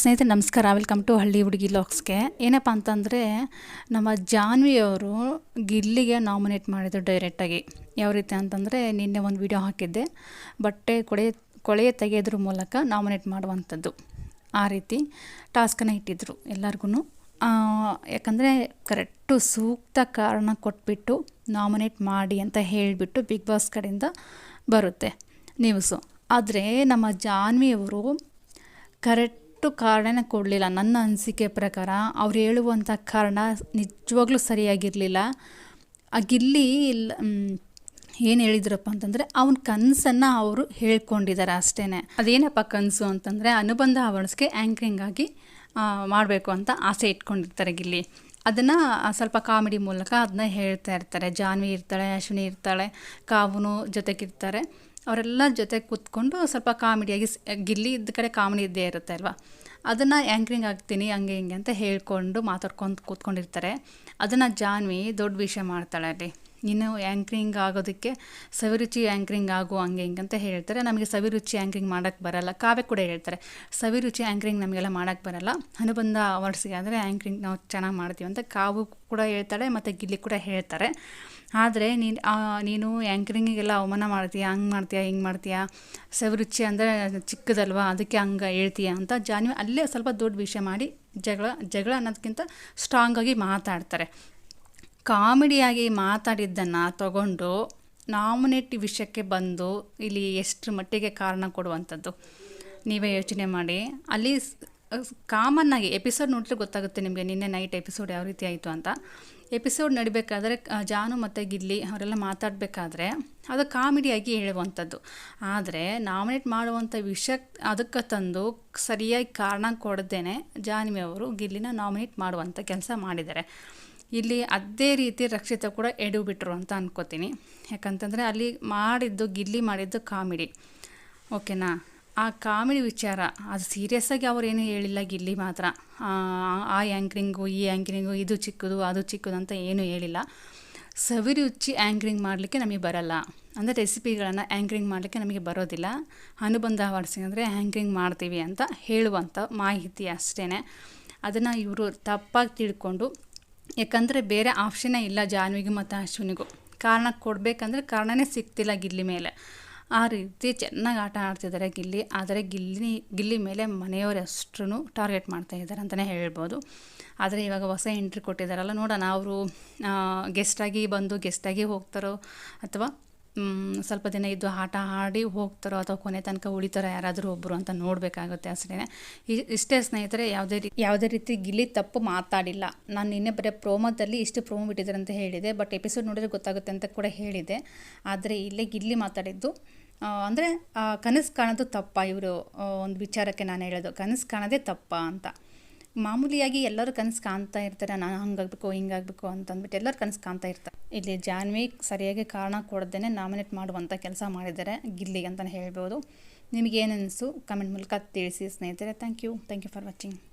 ಸ್ನೇಹಿತರೆ, ನಮಸ್ಕಾರ. Welcome to ಹಳ್ಳಿ ಹುಡುಗಿ ಲಾಕ್ಸ್ಗೆ ಏನಪ್ಪ ಅಂತಂದರೆ, ನಮ್ಮ ಜಾನ್ವಿಯವರು ಗಿಲ್ಲಿಗೆ ನಾಮಿನೇಟ್ ಮಾಡಿದ್ರು ಡೈರೆಕ್ಟಾಗಿ ಯಾವ ರೀತಿ ಅಂತಂದರೆ, ನಿನ್ನೆ ಒಂದು ವಿಡಿಯೋ ಹಾಕಿದ್ದೆ. ಬಟ್ಟೆ ಕೊಳೆ ಕೊಳೆ ತೆಗೆಯೋದ್ರ ಮೂಲಕ ನಾಮಿನೇಟ್ ಮಾಡುವಂಥದ್ದು. ಆ ರೀತಿ ಟಾಸ್ಕನ್ನು ಇಟ್ಟಿದ್ದರು ಎಲ್ಲರಿಗೂ ಯಾಕಂದರೆ ಕರೆಕ್ಟು ಸೂಕ್ತ ಕಾರಣ ಕೊಟ್ಬಿಟ್ಟು ನಾಮಿನೇಟ್ ಮಾಡಿ ಅಂತ ಹೇಳಿಬಿಟ್ಟು ಬಿಗ್ ಬಾಸ್ ಕಡೆಯಿಂದ ಬರುತ್ತೆ ನ್ಯೂಸು. ಆದರೆ ನಮ್ಮ ಜಾನ್ವಿಯವರು ಕರೆಕ್ಟ್ ಅಷ್ಟು ಕಾರಣನ ಕೊಡಲಿಲ್ಲ. ನನ್ನ ಅನಿಸಿಕೆ ಪ್ರಕಾರ ಅವ್ರು ಹೇಳುವಂಥ ಕಾರಣ ನಿಜವಾಗ್ಲೂ ಸರಿಯಾಗಿರಲಿಲ್ಲ. ಆಗಿಲ್ಲಿ ಏನು ಹೇಳಿದ್ರಪ್ಪ ಅಂತಂದರೆ ಅವನ ಕನಸನ್ನು ಅವರು ಹೇಳ್ಕೊಂಡಿದ್ದಾರೆ ಅಷ್ಟೇ ಅದೇನಪ್ಪ ಕನಸು ಅಂತಂದರೆ ಅನುಬಂಧ ಅವಳಿಸ್ಗೆ ಆ್ಯಂಕರಿಂಗ್ ಆಗಿ ಮಾಡಬೇಕು ಅಂತ ಆಸೆ ಇಟ್ಕೊಂಡಿರ್ತಾರೆ ಗಿಲ್ಲಿ. ಅದನ್ನು ಸ್ವಲ್ಪ ಕಾಮಿಡಿ ಮೂಲಕ ಅದನ್ನ ಹೇಳ್ತಾ ಇರ್ತಾರೆ. ಜಾನ್ವಿ ಇರ್ತಾಳೆ, ಅಶ್ವಿನಿ ಇರ್ತಾಳೆ, ಕಾವುನು ಜೊತೆಗಿರ್ತಾರೆ. ಅವರೆಲ್ಲ ಜೊತೆ ಕೂತ್ಕೊಂಡು ಸ್ವಲ್ಪ ಕಾಮಿಡಿಯಾಗಿ ಗಿಲ್ಲಿ ಇದ್ದ ಕಡೆ ಕಾಮಿಡಿ ಇದ್ದೇ ಇರುತ್ತೆ ಅಲ್ವಾ? ಅದನ್ನು ಆ್ಯಂಕ್ರಿಂಗ್ ಆಗ್ತೀನಿ, ಹಂಗೆ ಹಿಂಗೆ ಅಂತ ಹೇಳ್ಕೊಂಡು ಮಾತಾಡ್ಕೊಂಡು ಕೂತ್ಕೊಂಡಿರ್ತಾರೆ. ಅದನ್ನು ಜಾನ್ವಿ ದೊಡ್ಡ ವಿಷಯ ಮಾಡ್ತಾಳೆ ಅಲ್ಲಿ. ಇನ್ನು ಆ್ಯಂಕ್ರಿಂಗ್ ಆಗೋದಕ್ಕೆ ಸವಿರುಚಿ ಆ್ಯಂಕ್ರಿಂಗ್ ಆಗು ಹಂಗೆ ಹಿಂಗೆ ಅಂತ ಹೇಳ್ತಾರೆ. ನಮಗೆ ಸವಿರುಚಿ ಆ್ಯಂಕ್ರಿಂಗ್ ಮಾಡೋಕ್ಕೆ ಬರಲ್ಲ. ಕಾವ್ಯ ಕೂಡ ಹೇಳ್ತಾರೆ. ಸವಿರುಚಿ ಆ್ಯಂಕ್ರಿಂಗ್ ನಮಗೆಲ್ಲ ಮಾಡೋಕ್ಕೆ ಬರಲ್ಲ. ಅನುಬಂಧ ಅವಾರ್ಡ್ಸ್ಗೆ ಆದರೆ ಆ್ಯಂಕ್ರಿಂಗ್ ನಾವು ಚೆನ್ನಾಗಿ ಮಾಡ್ತೀವಿ ಅಂತ ಕಾವು ಕೂಡ ಹೇಳ್ತಾಳೆ ಮತ್ತು ಗಿಲ್ಲಿ ಕೂಡ ಹೇಳ್ತಾರೆ. ಆದರೆ ನೀನು ನೀನು ಆ್ಯಂಕ್ರಿಂಗಿಗೆಲ್ಲ ಅವಮಾನ ಮಾಡ್ತೀಯ? ಹಂಗೆ ಮಾಡ್ತೀಯಾ? ಹಿಂಗೆ ಮಾಡ್ತೀಯಾ? ಸವಿರುಚಿ ಅಂದರೆ ಚಿಕ್ಕದಲ್ವಾ? ಅದಕ್ಕೆ ಹಂಗೆ ಹೇಳ್ತೀಯಾ ಅಂತ ಜಾನ್ವಿ ಅಲ್ಲೇ ಸ್ವಲ್ಪ ದೊಡ್ಡ ವಿಷಯ ಮಾಡಿ ಜಗಳ ಜಗಳ ಅನ್ನೋದಕ್ಕಿಂತ ಸ್ಟ್ರಾಂಗಾಗಿ ಮಾತಾಡ್ತಾರೆ. ಕಾಮಿಡಿಯಾಗಿ ಮಾತಾಡಿದ್ದನ್ನು ತಗೊಂಡು ನಾಮಿನೇಟ್ ವಿಷಯಕ್ಕೆ ಬಂದು ಇಲ್ಲಿ ಎಷ್ಟು ಮಟ್ಟಿಗೆ ಕಾರಣ ಕೊಡುವಂಥದ್ದು? ನೀವೇ ಯೋಚನೆ ಮಾಡಿ. ಅಲ್ಲಿ ಕಾಮನ್ನಾಗಿ ಎಪಿಸೋಡ್ ನೋಡಿದ್ರೆ ಗೊತ್ತಾಗುತ್ತೆ ನಿಮಗೆ ನಿನ್ನೆ ನೈಟ್ ಎಪಿಸೋಡ್ ಯಾವ ರೀತಿ ಆಯಿತು ಅಂತ. ಎಪಿಸೋಡ್ ನಡಿಬೇಕಾದ್ರೆ ಜಾನು ಮತ್ತು ಗಿಲ್ಲಿ ಅವರೆಲ್ಲ ಮಾತಾಡಬೇಕಾದ್ರೆ ಅದು ಕಾಮಿಡಿಯಾಗಿ ಹೇಳುವಂಥದ್ದು. ಆದರೆ ನಾಮಿನೇಟ್ ಮಾಡುವಂಥ ವಿಷಯ ಅದಕ್ಕೆ ತಂದು ಸರಿಯಾಗಿ ಕಾರಣ ಕೊಡದೇನೆ ಜಾನ್ವಿ ಅವರು ಗಿಲ್ಲಿನ ನಾಮಿನೇಟ್ ಮಾಡುವಂಥ ಕೆಲಸ ಮಾಡಿದ್ದಾರೆ. ಇಲ್ಲಿ ಅದೇ ರೀತಿ ರಕ್ಷಿತ ಕೂಡ ಎಡು ಬಿಟ್ಟರು ಅಂತ ಅನ್ಕೋತೀನಿ. ಯಾಕಂತಂದರೆ ಅಲ್ಲಿ ಮಾಡಿದ್ದು, ಗಿಲ್ಲಿ ಮಾಡಿದ್ದು ಕಾಮಿಡಿ. ಓಕೆನಾ? ಆ ಕಾಮಿಡಿ ವಿಚಾರ, ಅದು ಸೀರಿಯಸ್ಸಾಗಿ ಅವರೇನು ಹೇಳಿಲ್ಲ ಗಿಲ್ಲಿ ಮಾತ್ರ. ಆ ಆ್ಯಂಕ್ರಿಂಗು ಈ ಆ್ಯಂಕ್ರಿಂಗು ಇದು ಚಿಕ್ಕದು, ಅದು ಚಿಕ್ಕದು ಅಂತ ಏನೂ ಹೇಳಿಲ್ಲ. ಸವಿರಿ ಉಚ್ಚಿ ಆ್ಯಂಕ್ರಿಂಗ್ ಮಾಡಲಿಕ್ಕೆ ನಮಗೆ ಬರಲ್ಲ. ಅಂದರೆ ರೆಸಿಪಿಗಳನ್ನು ಆ್ಯಂಕ್ರಿಂಗ್ ಮಾಡಲಿಕ್ಕೆ ನಮಗೆ ಬರೋದಿಲ್ಲ. ಅನುಬಂಧ ಅವಾರ್ಡ್ಸಿಂಗ್ ಅಂದರೆ ಆ್ಯಂಕ್ರಿಂಗ್ ಮಾಡ್ತೀವಿ ಅಂತ ಹೇಳುವಂಥ ಮಾಹಿತಿ ಅಷ್ಟೇ ಅದನ್ನು ಇವರು ತಪ್ಪಾಗಿ ತಿಳ್ಕೊಂಡು ಯಾಕಂದರೆ ಬೇರೆ ಆಪ್ಷನ್ನೇ ಇಲ್ಲ ಜಾನ್ವಿಗೂ ಮತ್ತು ಅಶ್ವಿನಿಗೂ. ಕಾರಣ ಕೊಡಬೇಕಂದ್ರೆ ಕಾರಣನೇ ಸಿಗ್ತಿಲ್ಲ ಗಿಲ್ಲಿ ಮೇಲೆ. ಆ ರೀತಿ ಚೆನ್ನಾಗಿ ಆಟ ಆಡ್ತಿದ್ದಾರೆ ಗಿಲ್ಲಿ. ಆದರೆ ಗಿಲ್ಲಿ ಗಿಲ್ಲಿ ಮೇಲೆ ಮನೆಯವರೆಷ್ಟೂ ಟಾರ್ಗೆಟ್ ಮಾಡ್ತಾ ಇದ್ದಾರೆ ಅಂತಲೇ ಹೇಳ್ಬೋದು. ಆದರೆ ಇವಾಗ ಹೊಸ ಎಂಟ್ರಿ ಕೊಟ್ಟಿದ್ದಾರಲ್ಲ, ನೋಡೋಣ. ಅವರು ಗೆಸ್ಟಾಗಿ ಬಂದು ಗೆಸ್ಟಾಗಿ ಹೋಗ್ತಾರೋ ಅಥವಾ ಸ್ವಲ್ಪ ದಿನ ಇದ್ದು ಆಟ ಆಡಿ ಹೋಗ್ತಾರೋ ಅಥವಾ ಕೊನೆ ತನಕ ಉಳಿತಾರೋ ಯಾರಾದರೂ ಒಬ್ಬರು ಅಂತ ನೋಡಬೇಕಾಗುತ್ತೆ ಅಷ್ಟೇ ಇಷ್ಟೇ ಸ್ನೇಹಿತರೆ, ಯಾವುದೇ ರೀತಿ ಯಾವುದೇ ರೀತಿ ಗಿಲ್ಲಿ ತಪ್ಪು ಮಾತಾಡಿಲ್ಲ. ನಾನು ನಿನ್ನೆ ಬರೀ ಪ್ರೋಮೋದಲ್ಲಿ ಇಷ್ಟು ಪ್ರೋಮೋ ಬಿಟ್ಟಿದ್ದಾರೆ ಅಂತ ಹೇಳಿದೆ. ಬಟ್ ಎಪಿಸೋಡ್ ನೋಡಿದ್ರೆ ಗೊತ್ತಾಗುತ್ತೆ ಅಂತ ಕೂಡ ಹೇಳಿದೆ. ಆದರೆ ಇಲ್ಲೇ ಗಿಲ್ಲಿ ಮಾತಾಡಿದ್ದು. ಅಂದರೆ ಕನಸು ಕಾಣೋದು ತಪ್ಪ ಇವರು. ಒಂದು ವಿಚಾರಕ್ಕೆ ನಾನು ಹೇಳೋದು. ಕನಸು ಕಾಣೋದೇ ತಪ್ಪ ಅಂತ. ಮಾಮೂಲಿಯಾಗಿ ಎಲ್ಲರೂ ಕನಸು ಕಾಣ್ತಾ ಇರ್ತಾರೆ, ನಾನು ಹಂಗಾಗಬೇಕು, ಹಿಂಗಾಗಬೇಕು ಅಂತಂದ್ಬಿಟ್ಟು ಎಲ್ಲರೂ ಕನಸು ಕಾಣ್ತಾ ಇರ್ತಾರೆ. ಇಲ್ಲಿ ಜಾನ್ವಿ ಸರಿಯಾಗಿ ಕಾರಣ ಕೊಡದೇ ನಾಮಿನೇಟ್ ಮಾಡುವಂಥ ಕೆಲಸ ಮಾಡಿದ್ದಾರೆ ಗಿಲ್ಲಿಗೆ ಅಂತಲೇ ಹೇಳ್ಬೋದು. ನಿಮಗೇನು ಕಮೆಂಟ್ ಮೂಲಕ ತಿಳಿಸಿ ಸ್ನೇಹಿತರೆ. Thank you thank you for watching